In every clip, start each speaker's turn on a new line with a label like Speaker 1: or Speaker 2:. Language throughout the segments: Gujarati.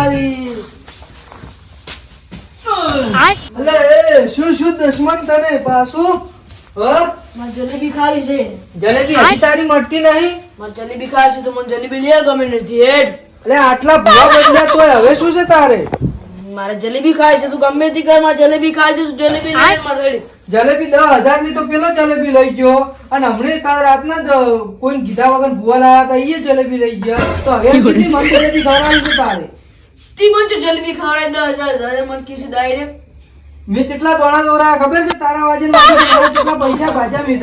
Speaker 1: ખાવી
Speaker 2: એટલે એ શું શું દુશ્મન તને પાછું?
Speaker 3: હો?
Speaker 1: મારે જલેબી ખાવી છે.
Speaker 3: જલેબી હજી તારી મળતી નહીં?
Speaker 1: મારે જલેબી ખાવી છે તો મને જલેબી લઈ ગમે નથી હેડ.
Speaker 3: એટલે આટલા ભૂવા બદલ્યા તોય હવે શું છે તારે?
Speaker 1: મારે જલેબી ખાવી છે તું ગમે તે કર મારે જલેબી ખાય છે તું જલેબી લઈ મારે
Speaker 3: જલેબી દસ હજારની તો પેલો જલેબી લઈ ગયો. અને હમણે કાલ રાતના જ કોઈ કીધા વગર ભૂવા લાયા હતા એ જલેબી લઈ ગયા. તો હવે કેટલી જલેબી ખવડાવી છે તારે?
Speaker 1: તી મને જો જલેબી ખવડાવી દસ હજાર મને કીધું ડાયરેક્ટ
Speaker 3: મેં કેટલા દોણા દોરા ખબર છે? તારા વાજે કેટલા પૈસા ભાજા મેં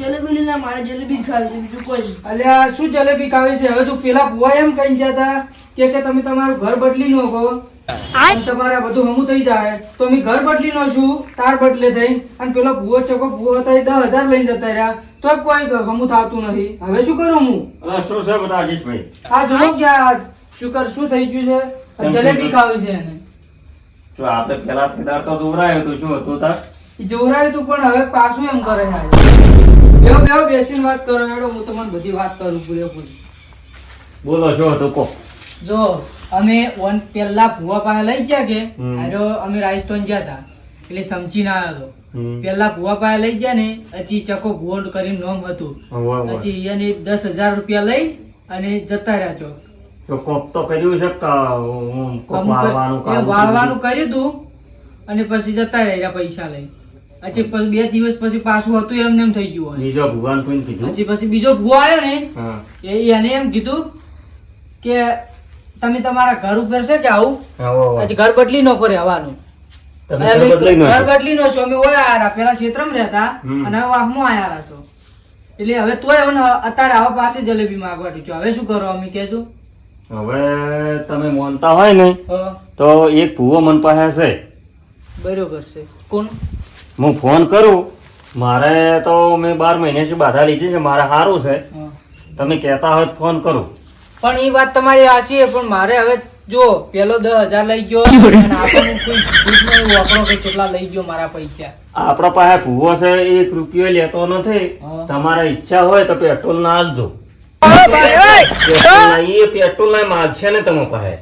Speaker 1: જલેબી લઈને મારે જલેબી જ ખાવી છે બીજું કોઈ.
Speaker 3: અલ્યા શું જલેબી ખાવી છે? હવે તું પેલા ભૂવા એમ કહી જતા કે કે તમે તમારું ઘર બદલી નો કહો. તમારા બધું હમું થઈ જાય. તો અમે ઘર બદલી નો છું તાર બદલે થઈ. અને પેલો ભૂવો ચોકો ભૂવો હતા એ દસ હજાર લઈને જતા રહ્યા. તો કોઈ હમું થતું નથી. હવે શું કરું હું?
Speaker 4: શું છે બધા અજીતભાઈ?
Speaker 3: આ જો ક્યાં આ શું કર શું થઈ ગયું છે? જલેબી ખાવી છે એને.
Speaker 4: જો આપણે પેલા ફેદાર તો દોરાયો તો શું હતું તાર?
Speaker 3: ઈ તું પણ હવે પાછું એમ કરે છે બેવ બેવ બેસીને વાત કરો એડો હું તમને બધી વાત કરું પૂરેપૂરી
Speaker 4: બોલો શું હતું કો
Speaker 3: જો અમે વન પેલા ભુવા પાસે લઈ ગયા કે. આજો અમે રાજસ્થાન ગયા હતા એટલે સમજી ના આવ્યો પેલા ભુવા પાસે લઈ ગયા ને પછી ચકો ગોલ્ડ કરીને નોમ હતું. પછી એને દસ હજાર રૂપિયા લઈ અને જતા રહ્યા છો.
Speaker 4: તો કોક તો કર્યું છે વાળવાનું
Speaker 3: વાળવાનું કર્યું તું અને પછી જતા રહ્યા પૈસા લઈ પછી બે દિવસ પછી પાછું હતું એમને એમ થઈ ગયું
Speaker 4: બીજો ભગવાન કીધું?
Speaker 3: પછી પછી બીજો ભુવા આવ્યો ને એને એમ કીધું કે તમે તમારા ઘર ઉપર છે કે આવું. પછી ઘર બદલી નો પડે આવવાનું
Speaker 4: ઘર
Speaker 3: બદલી નો છો. અમે ઓય આયા પેલા ક્ષેત્રમાં રહેતા. અને હવે વાહમાં આયા છો. એટલે હવે તોય અત્યારે આવા પાસે જલેબી માંગવા ટીચો હવે શું કરો અમે કેજો
Speaker 4: હવે તમે માનતા હોય ને તો એક ભૂવો મન પાસે છે.
Speaker 3: બરોબર છે. કોણ?
Speaker 4: હું ફોન કરું. મારે તો મેં બાર મહિનાથી બાધા લીધી છે. મારે સારું છે. તમે કહેતા હોય ફોન કરું.
Speaker 3: પણ એ વાત તમારી આશી છે. પણ મારે હવે જો પેલો દસ હજાર લઈ ગયો વાપરો કે કેટલા લઈ ગયો મારા પૈસા.
Speaker 4: આપણા પાસે ભૂવો છે. એક રૂપિયો લેતો નથી.
Speaker 3: તમારા
Speaker 4: તમારે ઈચ્છા હોય તો પેટ્રોલ ના આપજો પેટ્રોલ ના એ પેટ્રોલ ના માગશે ને તમે પાસે.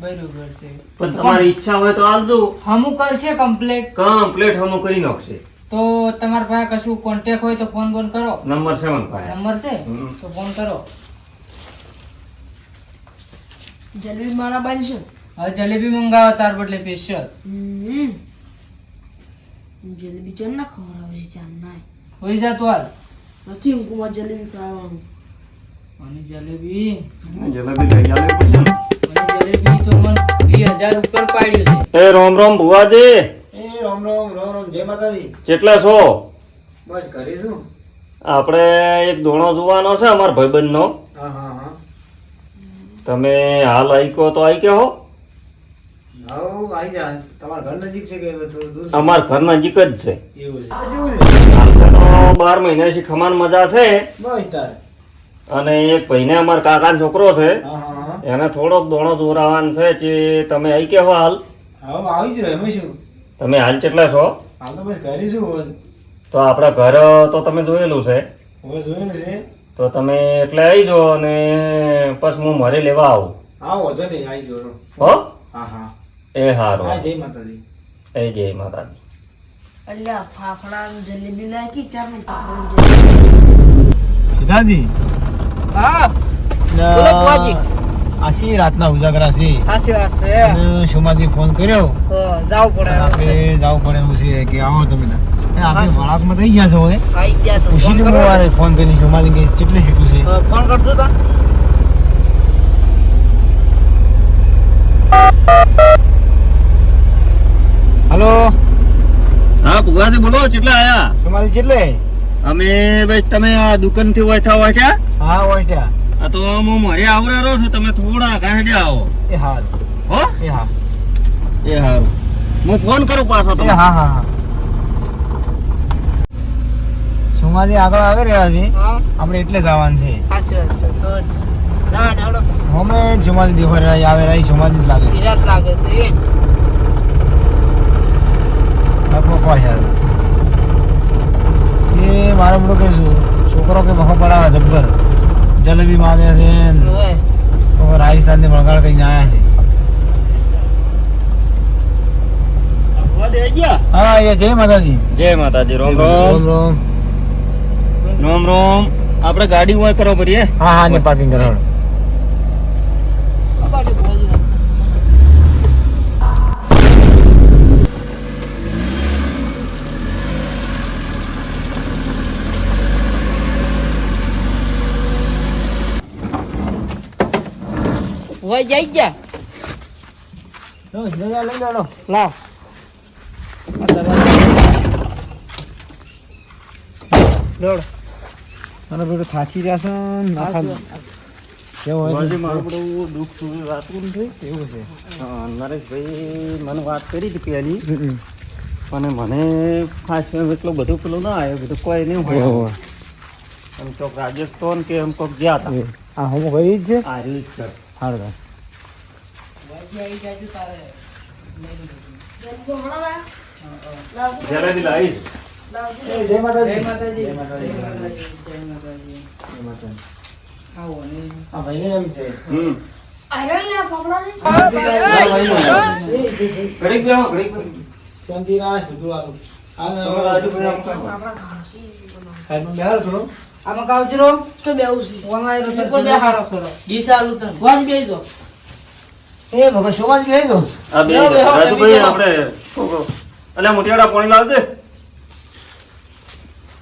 Speaker 3: બરોબર છે.
Speaker 4: પણ તમારી ઈચ્છા હોય તો આપજો
Speaker 3: હમું કરશે કમ્પ્લેટ
Speaker 4: કમ્પ્લેટ હમું કરી નાખશે.
Speaker 3: તો તમારા પાસે કશું કોન્ટેક હોય તો ફોન બોન કરો.
Speaker 4: નંબર સેવન પાસે.
Speaker 3: નંબર છે? તો ફોન કરો.
Speaker 1: જલેબી મારા બારી છે
Speaker 3: હવે જલેબી મંગાવો તાર બદલે સ્પેશિયલ
Speaker 1: હમ. જલેબી ચાલ ના ખવડાવે છે ચાલ ના.
Speaker 3: હોય જા તો હાલ.
Speaker 1: નથી હું કુમાર જલેબી ખાવાનું.
Speaker 3: અને જલેબી.
Speaker 4: જલેબી લઈ આવી પછી. ને.
Speaker 3: જલેબી તો મને વીસ ઉપર પાડ્યું છે.
Speaker 4: એ રોમ રોમ ભુવાજી.
Speaker 2: એ રામ રામ રામ રામ. જય માતાજી.
Speaker 4: કેટલા છો?
Speaker 2: બસ ઘરે છું.
Speaker 4: આપણે એક ધોણો જોવાનો છે અમારા ભાઈબંધનો.
Speaker 2: હા હા હા.
Speaker 4: તમે હાલ આઈકો તો આઈ કે હો
Speaker 2: આવો તમારા ઘર નજીક છે કે થોડું દૂર
Speaker 4: અમાર ઘર નજીક જ છે. બાર મહિનાથી ખમાન મજા છે. અને એક ભાઈને અમારા કાકાનો છોકરો છે.
Speaker 2: હા હા. હા
Speaker 4: એને થોડોક દોણો દોરાવાનો છે કે તમે આઈ કે હો હાલ.
Speaker 2: હવે આવી જાઓ એમાં શું?
Speaker 4: તમે હાલ કેટલા છો?
Speaker 2: હાલ તો બસ ઘરે છું
Speaker 4: તો આપણા ઘર તો તમે જોયેલું છે.
Speaker 2: હવે જોયેલું છે.
Speaker 4: તો તમે એટલે આવી જાઓ અને પછી હું મારે લેવા આવું.
Speaker 2: હા વધો નહીં આવી જો
Speaker 4: હો?
Speaker 2: હા હા.
Speaker 4: એ સારું
Speaker 2: જય માતાજી.
Speaker 4: એ જય માતાજી.
Speaker 1: એટલે ફાફડા જલેબી લાગી ચાર ને
Speaker 3: હા. બોલો બુવાજી.
Speaker 2: આશી રાતના ઉજાગરા છે.
Speaker 3: સાચી વાત છે.
Speaker 2: અને સોમાજી ફોન કર્યો.
Speaker 3: જાવ પડે
Speaker 2: આપણે જાવ પડે એવું છે કે આવો તમે આપણે વળાકમાં થઈ ગયા છો હવે
Speaker 3: આવી ગયા છો. ફોનનું
Speaker 2: વારે ફોન કરી સોમાજી કે કેટલે શીખું છે?
Speaker 3: ફોન કરજો તા.
Speaker 2: હલો?
Speaker 4: હા ભુવાજી બોલો કેટલા આયા?
Speaker 2: સોમાજી કેટલે?
Speaker 4: અમે ભાઈ તમે આ દુકાનથી વાંચા વાંચ્યા
Speaker 2: હા વાટ્યા
Speaker 4: આ તો હું મારે રહો છું તમે થોડા ગાંડે આવો.
Speaker 2: એ હાલ
Speaker 4: હો?
Speaker 2: એ હા.
Speaker 4: એ હારું. હું ફોન કરું પાછો
Speaker 2: એ
Speaker 4: તમને.
Speaker 2: હા હા હા. સોમાજી આગળ આવે રહ્યા છે? આપણે એટલે જ આવવાનું છે.
Speaker 3: અમે જુમાજી છે તો જા ડાળો
Speaker 2: હમે સોમાજી દેખો આવે રહી સોમાજી જ લાગે
Speaker 3: વિરાટ લાગે છે
Speaker 2: લખો મારો બધો કે છોકરો કે વખો પડાવે જબ્બર? જલેબી માગે છે રાજસ્થાનની વળગાડ કઈ આયા છે. હા એ જય માતાજી.
Speaker 4: જય માતાજી રોમ
Speaker 2: રોમ.
Speaker 4: રોમ
Speaker 2: રોમ.
Speaker 4: રોમ આપણે ગાડી ઊભા કરો ભરીએ
Speaker 2: હા હા ને પાર્કિંગ કરાવો
Speaker 1: વઈ જઈ જા લાવ. લોડ
Speaker 2: અને પેલું થાચી રહ્યા ના ખાલી કેવું હોય
Speaker 4: મારું બધું દુઃખ સુધી વાતું નથી
Speaker 2: એવું છે.
Speaker 4: નરેશભાઈ મને વાત કરી હતી પહેલી. અને મને ખાસ એટલો બધું પેલું ના આવ્યો બધું કોઈ નહીં હોય. એમ ચોક રાજસ્થાન કે એમ કોક ગયા હતા.
Speaker 2: આ હું કરી જ છે?
Speaker 4: આ રીત કર
Speaker 2: સારું
Speaker 4: જલેબી લાવીશ.
Speaker 2: જય
Speaker 3: જય
Speaker 2: માતાજી.
Speaker 3: માતાજી.
Speaker 2: જય માતાજી.
Speaker 3: માતાજી. જય માતાજી.
Speaker 2: જય માતાજી.
Speaker 3: આવો ને.
Speaker 2: આ ભાઈને એમ છે.
Speaker 4: હમ.
Speaker 1: ને.
Speaker 2: શાંતિ બધું આલું
Speaker 4: તમારા
Speaker 2: આ
Speaker 4: આમ
Speaker 3: કાવજરો
Speaker 1: તો બેવું છે
Speaker 3: તો
Speaker 1: બે હારો
Speaker 3: કરો. ડીશ આલુ તન. વાજ બેઈ દો
Speaker 2: એ ભગત દો
Speaker 4: આ બે
Speaker 3: બેહો, બેહો,
Speaker 4: રાજુભાઈ આપણે અલ્યા પાણી લાવ દે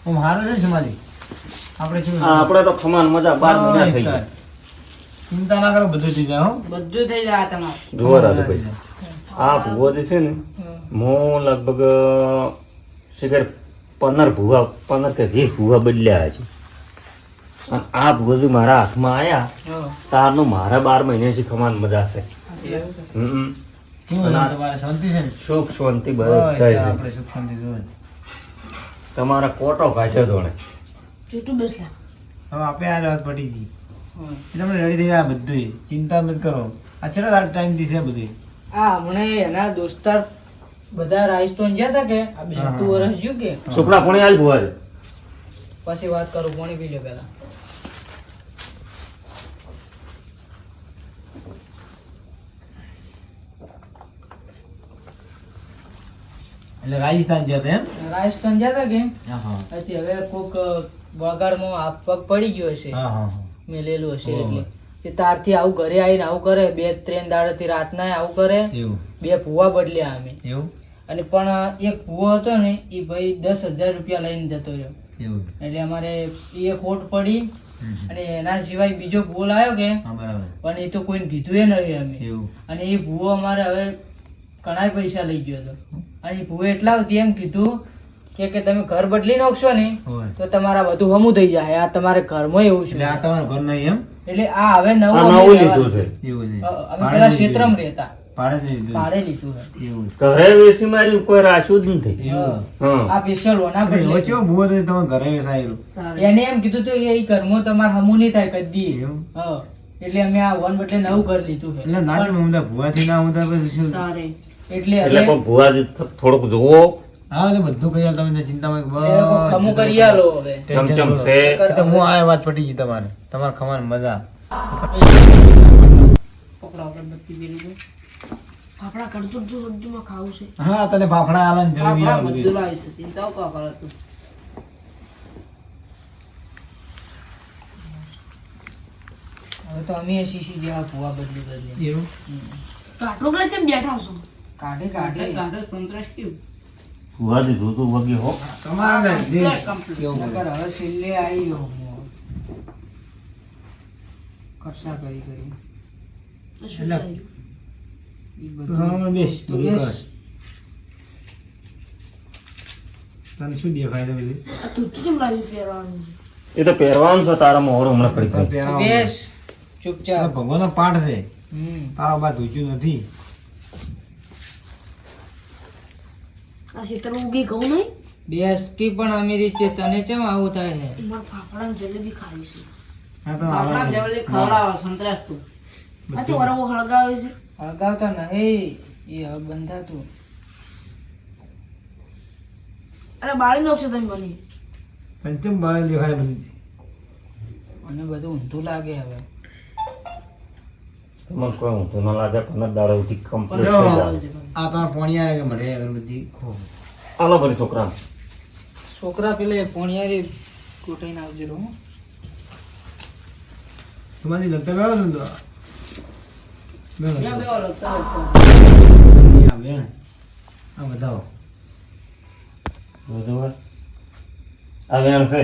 Speaker 2: હું હારો છે જમાલી આપણે શું
Speaker 4: આપણે તો ખમાન મજા બાર મજા થઈ
Speaker 2: ગઈ.
Speaker 4: ગયા
Speaker 2: ચિંતા ના કરો બધું થઈ જાય હો.
Speaker 3: બધું થઈ જાય આ તમારે.
Speaker 4: જુઓ રાજુભાઈ આ ભૂવો જે છે ને હું લગભગ શિખર પંદર ભૂવા પંદર કે વીસ ભૂવા બદલ્યા છે. અને આ ભૂવો મારા હાથમાં આયા તારનો મારા બાર મહિનાથી ખમાન મજા છે. હમ
Speaker 2: કેવું છે તમારે શાંતિ છે ને?
Speaker 4: સુખ શાંતિ બધા છે
Speaker 2: આપણે શાંતિ જોઈએ
Speaker 4: તમારા કોટો કાઢ્યો
Speaker 1: ધોણે
Speaker 2: હવે આપણે આ રાત પડી ગઈ
Speaker 3: હા.
Speaker 2: એટલે આપણે રેડી થઈ ગયા બધું ચિંતા મત કરો. આ ચલો તાર ટાઈમ દીશે છે બધું
Speaker 3: આ હમણે એના દોસ્તાર બધા રાજસ્થાન ગયા હતા કે? આ બેસતું વર્ષ જ્યું કે?
Speaker 4: સુપડા કોણે આજ ભૂવા
Speaker 3: પછી વાત કરું પાણી પી લે પેલા
Speaker 2: એટલે રાજસ્થાન ગયા હતા એમ?
Speaker 3: રાજસ્થાન ગયા હતા કે
Speaker 2: હા હા.
Speaker 3: પછી હવે કોક વગાડમાં હાથ પગ પડી ગયો હશે. મેલેલું હશે એટલે. તે તારથી આવું ઘરે આવીને આવું કરે બે ત્રણ રાત રાતના આવું કરે બે ભૂવા બદલ્યા અમે.
Speaker 2: એવું?
Speaker 3: અને પણ એક ભૂવો હતો ને એ ભાઈ દસ હજાર રૂપિયા લઈને જતો રહ્યો. એટલે અમારે એ ખોટ પડી અને એના સિવાય બીજો ભૂલ આવ્યો કે પણ એ તો કોઈને કીધું એ નહીં અમે. અને એ ભૂવો અમારે હવે ઘણા પૈસા લઈ ગયો હતો અને એ એટલા સુધી એમ કીધું કે કે તમે ઘર બદલી નાખશો ને તો તમારા બધું હમું થઈ જાય. આ તમારે ઘરમાં એવું
Speaker 2: છે. આ તમારું ઘર નહીં એમ?
Speaker 3: એટલે આ હવે નવું
Speaker 4: નવું લીધું છે.
Speaker 2: એવું છે.
Speaker 3: અમે પેલા. ક્ષેત્રમાં રહેતા.
Speaker 2: ભાડે લીધું.
Speaker 3: ભાડે લીધું છે.
Speaker 2: એવું
Speaker 4: ઘરે વેસી મારી કોઈ રાખ્યું જ નથી.
Speaker 3: આ સ્પેશિયલ ઓના બદલે
Speaker 2: ચેવો ભૂવો તમે ઘરે વેસાયેલું
Speaker 3: એને એમ કીધું તું એ ઘરમાં તમારે હમું નહીં થાય કદી. હા. એટલે અમે આ વન બદલે નવું ઘર લીધું
Speaker 2: એટલે ના ભૂવાથી ના હું પછી શું?
Speaker 1: તારે
Speaker 3: એટલે
Speaker 4: એટલે
Speaker 3: હવે
Speaker 4: ભુવાજી થોડુંક જુઓ
Speaker 2: હા તો બધું કરી આલો તમે ચિંતામાં
Speaker 3: એ કોક કરી આલો હવે.
Speaker 4: ચમચમ છે.
Speaker 2: તો હું આ વાત પટી ગઈ તમારે. તમારે ખવાની મજા.
Speaker 3: પકડો અગરબત્તી પેલી કોઈ.
Speaker 1: ફાફડા કરતું તું સબ્જીમાં ખાવું છે.
Speaker 2: હા તને ફાફડા આલન જલેબી
Speaker 3: આ બધું. લાવી છે. ચિંતાઓ કા કરો તું? હવે તો અમે શીશી જેવા ભૂવા બદલી બદલી.
Speaker 2: એવું?
Speaker 1: કાટલો ચમ બેઠા છો?
Speaker 3: કાઢે કાઢે. કાઢે કેવું
Speaker 4: ભૂવાજી જોતું વગે હો.
Speaker 2: તમારે ને
Speaker 3: નકર હવે છેલ્લે આવી ગયો હું. કરી કરી.
Speaker 2: એટલે-
Speaker 1: થયું?
Speaker 3: ઈ
Speaker 2: તું
Speaker 3: બધું
Speaker 2: સામે બેસ.
Speaker 3: તું બેસ.
Speaker 2: તને શું દેખાય છે બધું?
Speaker 1: તું ચેમ લાવી પહેરવાનું?
Speaker 4: એ તો પહેરવાનું છે તારા મોહર હમણાં પડી ગયું.
Speaker 2: પહેરાવાનું.
Speaker 3: બેસ ચૂપચાપ.
Speaker 2: ભગવાનનો પાઠ છે.
Speaker 3: હમ.
Speaker 2: તારો બા ધૂચ્યું નથી.
Speaker 1: આ ખેતરમાં ઉગી ઘઉં નહીં?
Speaker 3: બેસ કી પણ અમીરી છે તને કેમ આવું થાય છે?
Speaker 1: મારે ફાફડા જલેબી ખાવી છે.
Speaker 2: આ તો આવે.
Speaker 3: સંતરાશ તું.
Speaker 1: આ વરવો હળગાવે છે.
Speaker 3: હળગાવતા નહીં એ હવે બંધાતું.
Speaker 1: અરે બાળી નાખશો તમે મને.
Speaker 2: પંચમ બાળ દેખાય બધું
Speaker 3: અને બધું ઊંધું લાગે હવે.
Speaker 4: તમને કોઈ ઊંધું ના લાગે પંદર દાડો કમ્પ્લીટ થઈ જાય.
Speaker 2: આ તાર પોણિયા આવે કે મળે અગરબત્તી? ખો.
Speaker 4: આલો ભરી છોકરા.
Speaker 3: છોકરા પેલે પોણિયારી કોટાઈને આવજો રહો
Speaker 2: તમારી લગતા બેહો ને તો? આ બતાવો.
Speaker 4: આ વેણ છે.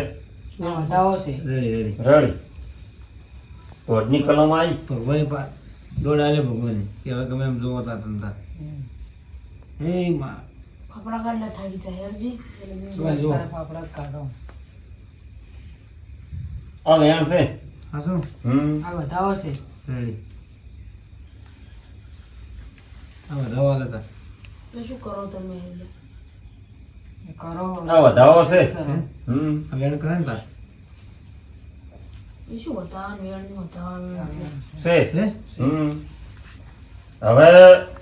Speaker 2: ભગવાન ભગવાન કે તમે ગમે એમ જોવો તા તમતા એ માં
Speaker 1: ફાફડા કાઢલા થાકી જાય હરજી?
Speaker 3: તારા ફાફડા કાઢો.
Speaker 4: આ વેણ છે?
Speaker 2: હા શું?
Speaker 4: હમ.
Speaker 3: આ વધાવો છે
Speaker 2: રેડી આ બતાવો આલે તો
Speaker 1: શું કરો તમે
Speaker 3: કરો.
Speaker 4: આ વધાવો છે હમ.
Speaker 2: આ કરે ને તા
Speaker 1: એ શું બતાવવાનું વેણનું બતાવવાનું
Speaker 4: છે?
Speaker 2: છે?
Speaker 4: હમ. હવે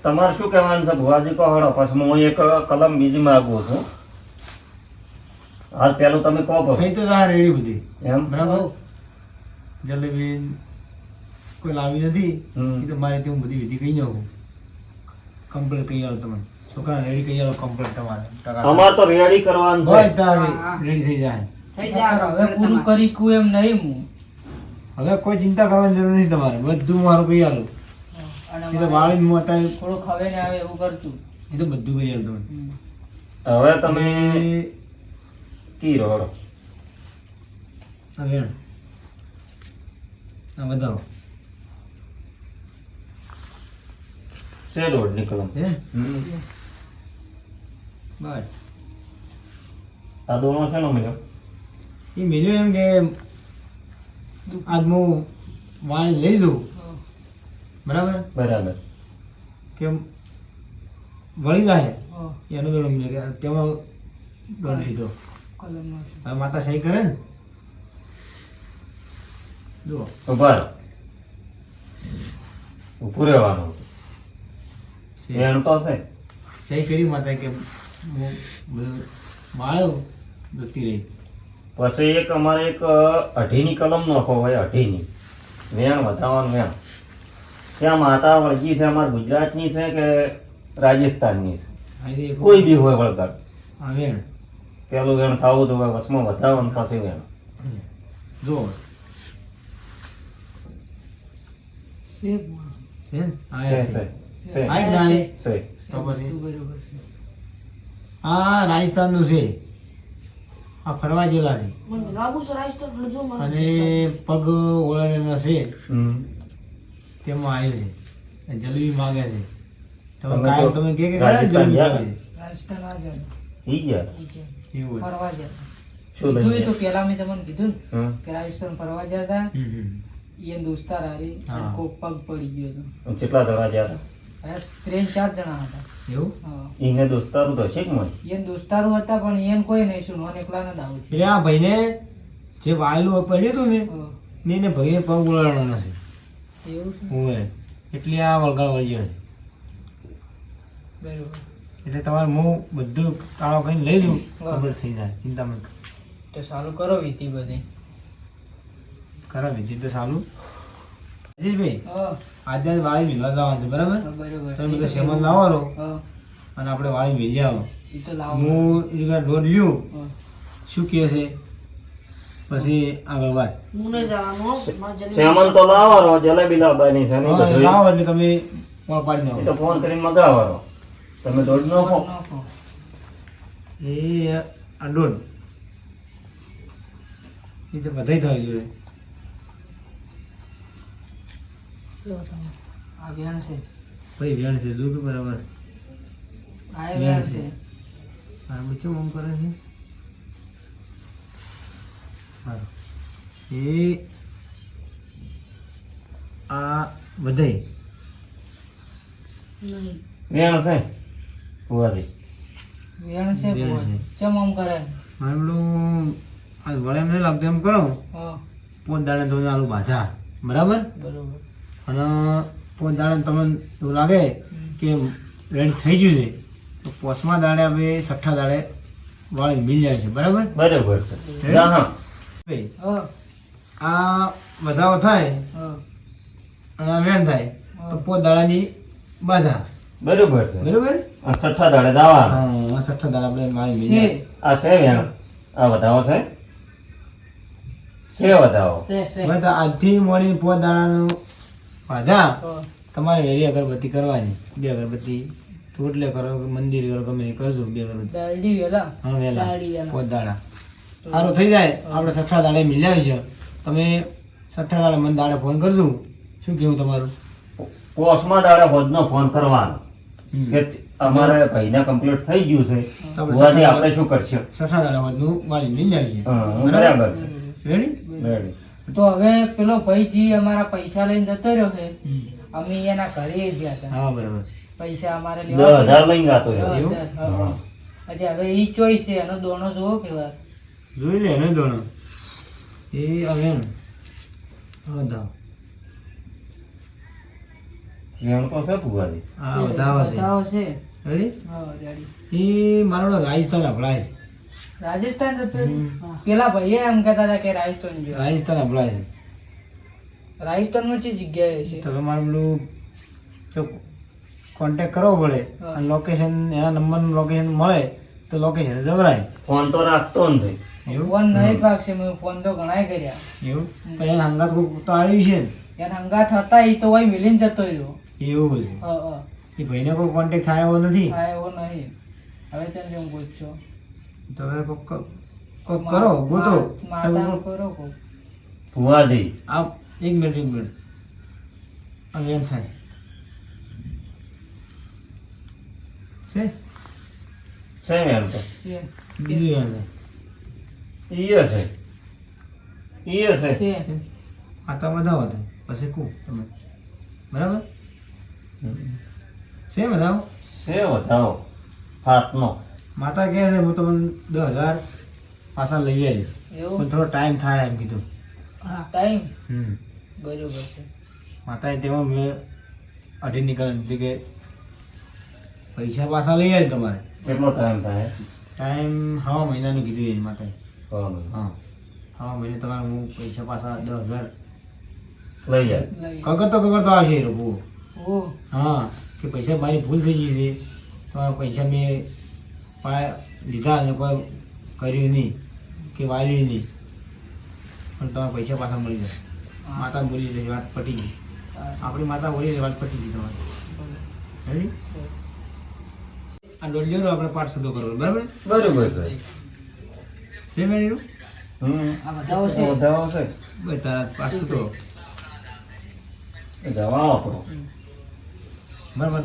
Speaker 4: તમારે શું કહેવાનું છે ભુવાજી કહો હળો પછી હું એક કલમ બીજી માગું છું. હાલ પેલું તમે કહો.
Speaker 2: તો આ રેડી બધી.
Speaker 4: એમ?
Speaker 2: બરાબર? જલેબી કોઈ લાવી નથી એ તો મારે ત્યાં બધી વિધિ કહી જાઉં કમ્પ્લીટ કહી જાઓ તમે છોકરા રેડી કહી જાઓ કમ્પ્લીટ તમારે.
Speaker 4: અમારે તો રેડી કરવાનું
Speaker 2: હોય તારે રેડી થઈ જાય.
Speaker 3: થઈ જાય હવે પૂરું કરી કું એમ નહીં હું.
Speaker 2: હવે કોઈ ચિંતા કરવાની જરૂર નથી તમારે. બધું મારું કહી આલું. એ તો વાળી હું અત્યારે
Speaker 3: થોડું ખવે ને આવે એવું કરતું.
Speaker 2: એ તો બધું આલું તમને
Speaker 4: હવે તમે કી રોડો
Speaker 2: આ હા બતાવો
Speaker 4: છે દોઢની કલમ
Speaker 2: હે? બસ.
Speaker 4: આ દોનો છે ને મળ્યો?
Speaker 2: એ મેલ્યો એમ કે આજ હું વાળ લઈ દઉં બરાબર?
Speaker 4: બરાબર.
Speaker 2: કે વળી જાય?
Speaker 3: એનું
Speaker 2: એનો દોડો મળે કે તેમાં દોડ લીધો. હવે માતા સહી કરે ને? જુઓ.
Speaker 4: ઊભા ઉભું રહેવાનું. વેણ તો છે
Speaker 2: સહી કરી માતા કે હું બધું જતી રહી
Speaker 4: પછી એક અમારે એક અઢીની કલમ નાખો હોય અઢીની. વેણ વધારવાનું વેણ ત્યાં માતા વળગી છે અમારા ગુજરાતની છે કે રાજસ્થાનની છે? કોઈ બી હોય વળગર પેલું વેણ થવું તો વસમાં વધારવાનું થશે વેણ.
Speaker 2: ને? આ રાજસ્થાનનું છે. ફરવા જેલા છે.
Speaker 1: મને લાગુ છે રાજસ્થાન લડજો મને
Speaker 2: અને પગ ઓળાડેલા છે.
Speaker 4: હમ.
Speaker 2: તેમાં આવ્યો છે. જલેબી માગે છે. તમે કાયમ તમે કે કે કરે જલેબી માગે
Speaker 3: રાજસ્થાન આ જાય
Speaker 4: ઈ ગયા
Speaker 2: છે. એવું
Speaker 3: ફરવા જાય
Speaker 4: શું
Speaker 3: કીધું તો પેલા મેં તમને કીધું કે રાજસ્થાન ફરવા ગયા હતા
Speaker 2: હમ, હમ.
Speaker 3: એ દોસ્તાર હારી કોક પગ પડી ગયો હતો.
Speaker 4: કેટલા જણા ગયા હતા?
Speaker 3: ત્રણ ચાર જણા હતા.
Speaker 2: એવું?
Speaker 4: એને દોસ્તારું તો છે કે મને
Speaker 3: એને દોસ્તારો હતા પણ એને કોઈ નહીં શું નોન એકલા ના દાવું
Speaker 2: એટલે આ ભાઈને જે વાયલું પડ્યું હતું ને એને ભાઈએ પગ ઓળાડવાનો છે
Speaker 3: છે.
Speaker 2: હોય એટલે આ વળગાળ વળી
Speaker 3: બરોબર.
Speaker 2: એટલે તમારે હું બધું કાળો કરીને લઈ લઉં. ખબર થઈ જાય ચિંતા મત
Speaker 3: તો સારું કરો વિધિ બધી.
Speaker 2: ખરા વિધિ તો સારું ભાઈ આજે વાળી ભીલવા જવાનું છે બરાબર? તમે બધા સેમન લાવો અને આપણે વાળી ભીલી આવો. હું એ રીતના દોઢ લ્યું. શું કહે છે? પછી આગળ વાત.
Speaker 4: શ્યામન તો લાવવાનો જલેબી લાવવાની છે.
Speaker 2: લાવો એટલે તમે ફોન પાડી
Speaker 4: નાખો. તો ફોન કરીને મગાવવાનો. તમે દોઢ નાખો.
Speaker 2: એ આ દોઢ એ તો બધાય થઈ જોઈએ
Speaker 3: આ વેણ છે.
Speaker 2: ભાઈ વેણ છે જો કે બરાબર.
Speaker 3: આ
Speaker 2: વેણ છે. આ બચ્ચો આમ કરે છે. એ આ વધે
Speaker 1: નહીં.
Speaker 4: વેણ છે? ભુવાજી
Speaker 3: વેણ છે. ચમ આમ કરે?
Speaker 2: મારે પેલું આ વળે એમ લાગતું એમ કરો.
Speaker 3: હા.
Speaker 2: પોત દાડે તમને આલુ બાધા. બરાબર?
Speaker 3: બરોબર.
Speaker 2: અને પોત દાડે તમને એવું લાગે કે રેડી થઈ ગયું છે તો પોસમા દાડે આપણે છઠ્ઠા દાડે વાળી મિલ જાય છે. બરાબર?
Speaker 4: બરાબર છે. હા.
Speaker 2: આ વધારો થાય અને વેણ થાય તો પો દાડાની બાધા.
Speaker 4: બરોબર છે.
Speaker 2: બરોબર?
Speaker 4: આ છઠ્ઠા દાડે દાવા
Speaker 2: હા છઠ્ઠા દાડા આપણે મારી
Speaker 3: છે.
Speaker 4: આ છે વેણ. આ વધારો છે? છે વધારો.
Speaker 1: છે છે.
Speaker 2: હવે તો આજથી મળી પોત દાડાનું બાધા.
Speaker 3: તો
Speaker 2: તમારે વેરી અગરબત્તી કરવાની. બે અગરબત્તી ટોટલે કરો કે મંદિર કરો ગમે એ કરજો બે અગરબત્તી.
Speaker 3: વેલા.
Speaker 2: હા વેલા. પોત દાડા સારું થઈ જાય. આપણે સઠ્ઠા દાડે મિલાવી છે. તમે સઠ્ઠા દાડે મને દાડે ફોન કરજો. શું કેવું તમારું?
Speaker 4: કોસમાં દાડે હોદનો ફોન કરવાનો. કે અમારે ભાઈને કમ્પ્લીટ થઈ ગયું છે.
Speaker 2: તો આપણે
Speaker 4: શું કરશે?
Speaker 2: સઠ્ઠા દાડા વધનું વાળી મિલાવી છે.
Speaker 4: બરાબર?
Speaker 2: Ready
Speaker 4: ready.
Speaker 3: તો હવે પેલો ભાઈજી અમારા પૈસા લઈને જતો રહ્યો છે અમે એના ઘરે ગયા હતા.
Speaker 2: હા બરાબર.
Speaker 3: પૈસા અમારે લેવા
Speaker 4: હજાર લઈને ગાતો
Speaker 3: દસ
Speaker 4: રહ્યો.
Speaker 3: હજી હવે ઈ ચોઈસ છે એનો દોણો જોવો કેવા.
Speaker 2: જોઈ લે ને દોણ. એ આવે ને. હા દાવ
Speaker 4: વેણ તો છે ભુવાજી.
Speaker 2: આ વધાવા છે.
Speaker 3: બતાવો છે.
Speaker 2: રેડી?
Speaker 3: હા, રેડી.
Speaker 2: એ મારો રાજસ્થાન અપડાય છે.
Speaker 3: રાજસ્થાન જતો રહ્યો?
Speaker 2: હમ.
Speaker 3: પેલા ભાઈએ એમ કહેતા હતા કે રાજસ્થાન જો.
Speaker 2: રાજસ્થાન અપડાય છે.
Speaker 3: રાજસ્થાનમાં જગ્યાએ છે?
Speaker 2: પેલું જો કોન્ટેક કરવો પડે. અને લોકેશન એના નંબરનું લોકેશન મળે તો લોકેશન જવરાય.
Speaker 4: ફોન તો રાખતો ને
Speaker 2: એવું
Speaker 3: ફોન નહીં પાકશે મેં ફોન તો ઘણાય કર્યા.
Speaker 2: એવું? પણ એના હંગાત તો આવ્યું છે
Speaker 3: એના હંગાત હતા એ તો હોય મિલીને જતો રહ્યો.
Speaker 2: એવું છે
Speaker 3: હા હા.
Speaker 2: એ ભાઈને કોઈ કોન્ટેક થાય એવો નથી?
Speaker 3: થાય એવો નહીં. હવે ચાલ જેમ પૂછો
Speaker 2: તમે હવે કોક કોક કરો ગોતો
Speaker 3: કરો કોક.
Speaker 4: ભુવાજી
Speaker 2: આ એક મિનિટ એક મિનિટ અને એમ થાય. છે?
Speaker 4: છે તો.
Speaker 3: છે.
Speaker 2: બીજું એમ થાય
Speaker 4: ઈય છે. ઈય છે.
Speaker 3: છે.
Speaker 2: આ પછી કુ તમે. બરાબર? છે બધાવો
Speaker 4: છે વધાવો હાથનો.
Speaker 2: માતા કહે છે હું તમને દસ હજાર પાછા લઈ આવી
Speaker 3: એવું?
Speaker 2: પણ થોડો ટાઈમ થાય એમ કીધું.
Speaker 3: ટાઈમ?
Speaker 2: હમ.
Speaker 3: બરોબર છે.
Speaker 2: માતાએ તેમાં મેં અઢી નીકળી દીધી કે પૈસા પાછા લઈ આવી તમારે.
Speaker 4: કેટલો ટાઈમ થાય?
Speaker 2: ટાઈમ હવા મહિનાનું કીધું એની માતાએ. હા. હવા મહિને તમારે હું પૈસા પાછા દસ હજાર
Speaker 4: લઈ જાય.
Speaker 2: કગર તો કગર તો આવશે એ લોકો. હા કે પૈસા મારી ભૂલ થઈ ગઈ છે. તમારા પૈસા મેં પા લીધા અને કોઈ કર્યું નહીં કે વાળ્યું નહીં. પણ તમારા પૈસા પાછા મળી જાય. માતા બોલી જશે વાત પટી ગઈ. આપણી માતા બોલી વાત પટી ગઈ તમારી. આ દોઢિયો આપણે પાઠ સુધો કરવો બરાબર?
Speaker 4: બરોબર છે
Speaker 2: છે મેળ્યું
Speaker 4: હમ.
Speaker 3: આ બધાઓ છે.
Speaker 4: વધાવો છે.
Speaker 2: બસ તારા પાઠ
Speaker 4: દવા વાપરો
Speaker 2: બરાબર?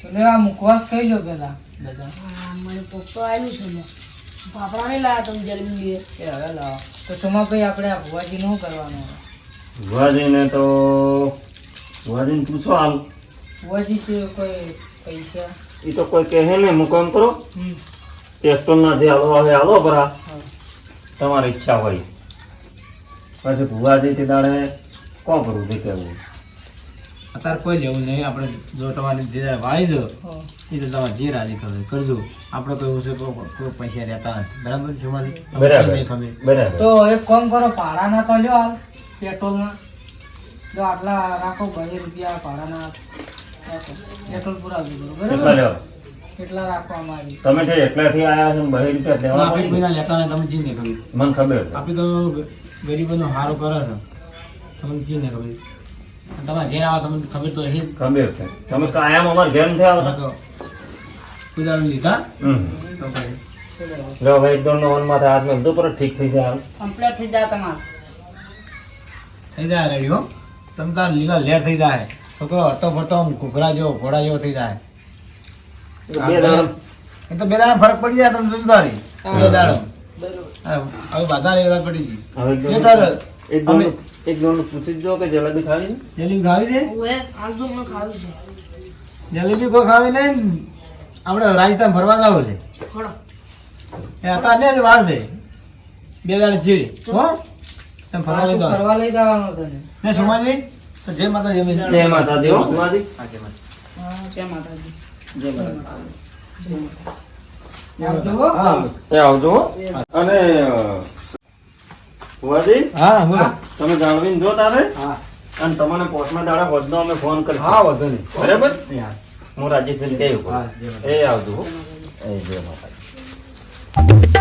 Speaker 3: તો લે આ મુખવાસ કહી દો પેલા. બધા.
Speaker 1: મને કોક આવેલું છે ને. ફાફડા નહીં લાયા તમે જલેબી બે
Speaker 3: એ હવે લાવો. તો સોમાભાઈ આપણે આ ભુવાજી નું કરવાનું
Speaker 4: ભુવાજીને તો ભુવાજીને પૂછો હાલ.
Speaker 3: ભુવાજી છે કોઈ પૈસા?
Speaker 4: એ તો કોઈ કહે ને હું કામ કરો.
Speaker 3: હમ.
Speaker 4: ટેસ્ટોના જે હાલો આવે હાલો ભરા તમારી ઈચ્છા હોય. પછી ભુવાજી તે દાડે કોણ કરવું તે કહેવું
Speaker 2: અત્યારે કોઈ જેવું નહીં. આપણે જો તમારે જે વાળી દો એ તો તમારે જે રાજી કરે કરજો. આપણે કોઈ એવું છે કોઈ પૈસા રહેતા નથી. બરાબર છે મારી
Speaker 4: બરાબર.
Speaker 3: તો એક કોમ કરો ભાડાના તો લ્યો હાલ પેટ્રોલના. જો આટલા રાખો બે રૂપિયા ભાડાના પેટ્રોલ
Speaker 4: પૂરા
Speaker 3: બરાબર? કેટલા રાખવા અમારી
Speaker 4: તમે છે એકલાથી આયા છો ને બહી રીતે લેવા
Speaker 2: આપણે કોઈના લેતા તમે ચીજ નહીં ખબર.
Speaker 4: મને ખબર છે.
Speaker 2: આપણે તો ગરીબોનો હારો કરે છે. તમને ચીજ નહીં ખબર તમારે ઘેર આવો તમને ખબર તો હશે જ.
Speaker 4: ખબર છે. તમે કાયમ અમાર ઘેર નથી
Speaker 2: આ
Speaker 4: આવતા
Speaker 2: તો કુદારું લીધા?
Speaker 4: હમ.
Speaker 2: તો ભાઈ
Speaker 4: લો ભાઈ એકદમ નોન માથે હાથ મેં પર ઠીક થઈ જાય.
Speaker 1: કમ્પ્લીટ થઈ જાય તમાર.
Speaker 2: થઈ જાય રેડિયો હો. તમે તાર લીલા લેર થઈ જાય. છોકરો હરતો ફરતો આમ ઘોઘરા જેવો ઘોડા જેવો થઈ જાય.
Speaker 4: બે દાડા.
Speaker 2: એ તો બે દાડા ફરક પડી જાય તમે જોજો બે દાડા.
Speaker 3: બરોબર.
Speaker 2: હવે બાધા લેવા પડી ગઈ.
Speaker 4: હવે
Speaker 2: એ
Speaker 4: એકદમ
Speaker 2: તારે
Speaker 4: એકદમ
Speaker 2: અમે-
Speaker 4: પૂછી જો કે જલેબી ખાવી છે?
Speaker 2: જલેબી ખાવી છે?
Speaker 1: ઓએ તો મને ખાવી છે.
Speaker 2: જલેબી કોઈ ખાવી નહીં આપણે રાજસ્થાન ફરવા જાવ છે. એ હતા ને વાર છે. બે દાડા ચીડી હો? તમે ફરવા લઈ જવાનું
Speaker 3: ફરવા લઈ જવાનો તને
Speaker 2: ને. સુમાજી? જય માતા જય માતા.
Speaker 4: જય માતાજી. હો
Speaker 2: માતા.
Speaker 3: જય માતાજી.
Speaker 2: જય માતા.
Speaker 3: આવજો હો.
Speaker 2: હા
Speaker 4: એ આવજો હો. અને ભુવાજી?
Speaker 2: હા બોલો.
Speaker 4: તમે જાણવીને જો તારે?
Speaker 2: હા.
Speaker 4: અને તમને પોસ્ટમાં દાડા વધનો અમે ફોન કરી
Speaker 2: હા વધો નહીં.
Speaker 4: બરાબર?
Speaker 2: હા.
Speaker 4: હું થઈને કહ્યું.
Speaker 2: હા,
Speaker 4: એ આવજો હો. એ જય માતાજી.